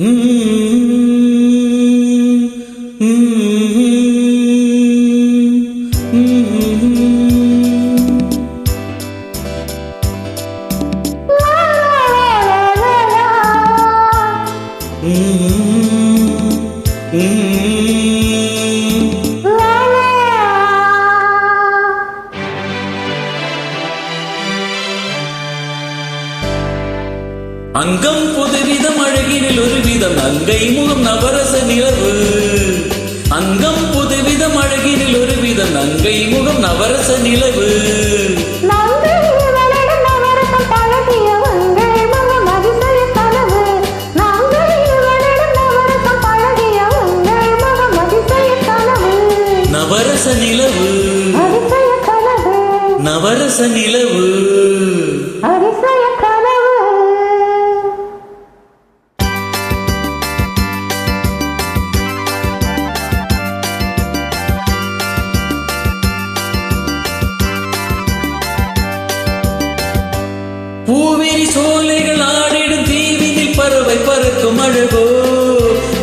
Mm-hmm. அங்கம் புதுவிதம் அழகினில் ஒரு விதம் அங்கை முகம் நவரச நிலவு. அங்கம் புதுவிதம் அழகினில் ஒரு விதம் அங்கை முகம் நவரச நிலவு. நவரச நிலவு. நவரச நிலவு. பூவிரி சோலைகள் ஆடிடும் தீவினில் பறவை பறக்கும் அழகோ.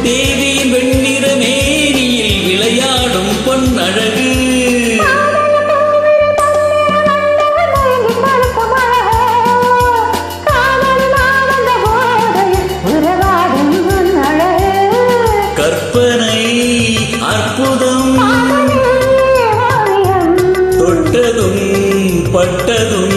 தேவியின் வெண்ணிற மேனியில் விளையாடும் பொன்னழகு. கற்பனை அற்புதம் தொட்டதும் பட்டதும்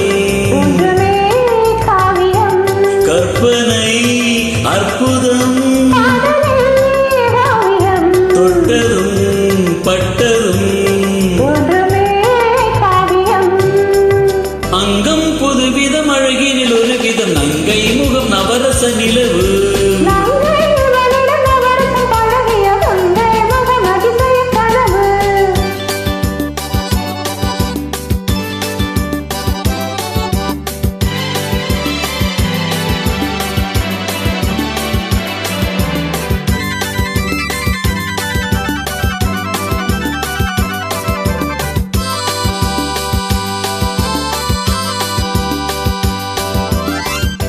முகம் நிலவு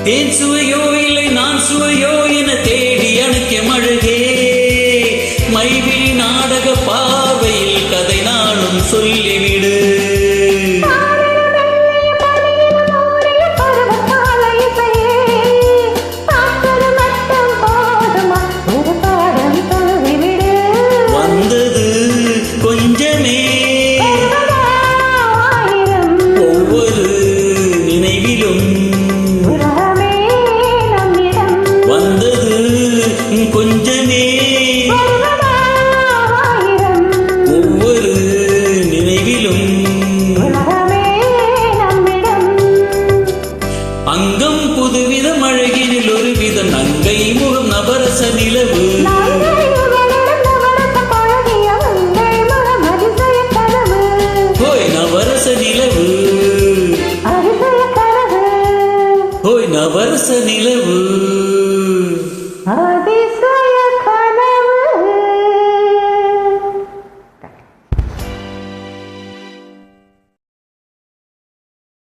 தேன் சுவையோ இல்லை நான் சுவையோ என தேடி அணைக்க மழகே. மைவிழி நாடக பார்வையில் கதை நானும் சொல்லிவிடு. அங்கம் புதுவிதம் அழகினில் ஒரு விதம் நங்கை முகம் நவரச நிலவு ஹோய் நவரச நிலவு. ஹோய் நவரச நிலவு. ஆ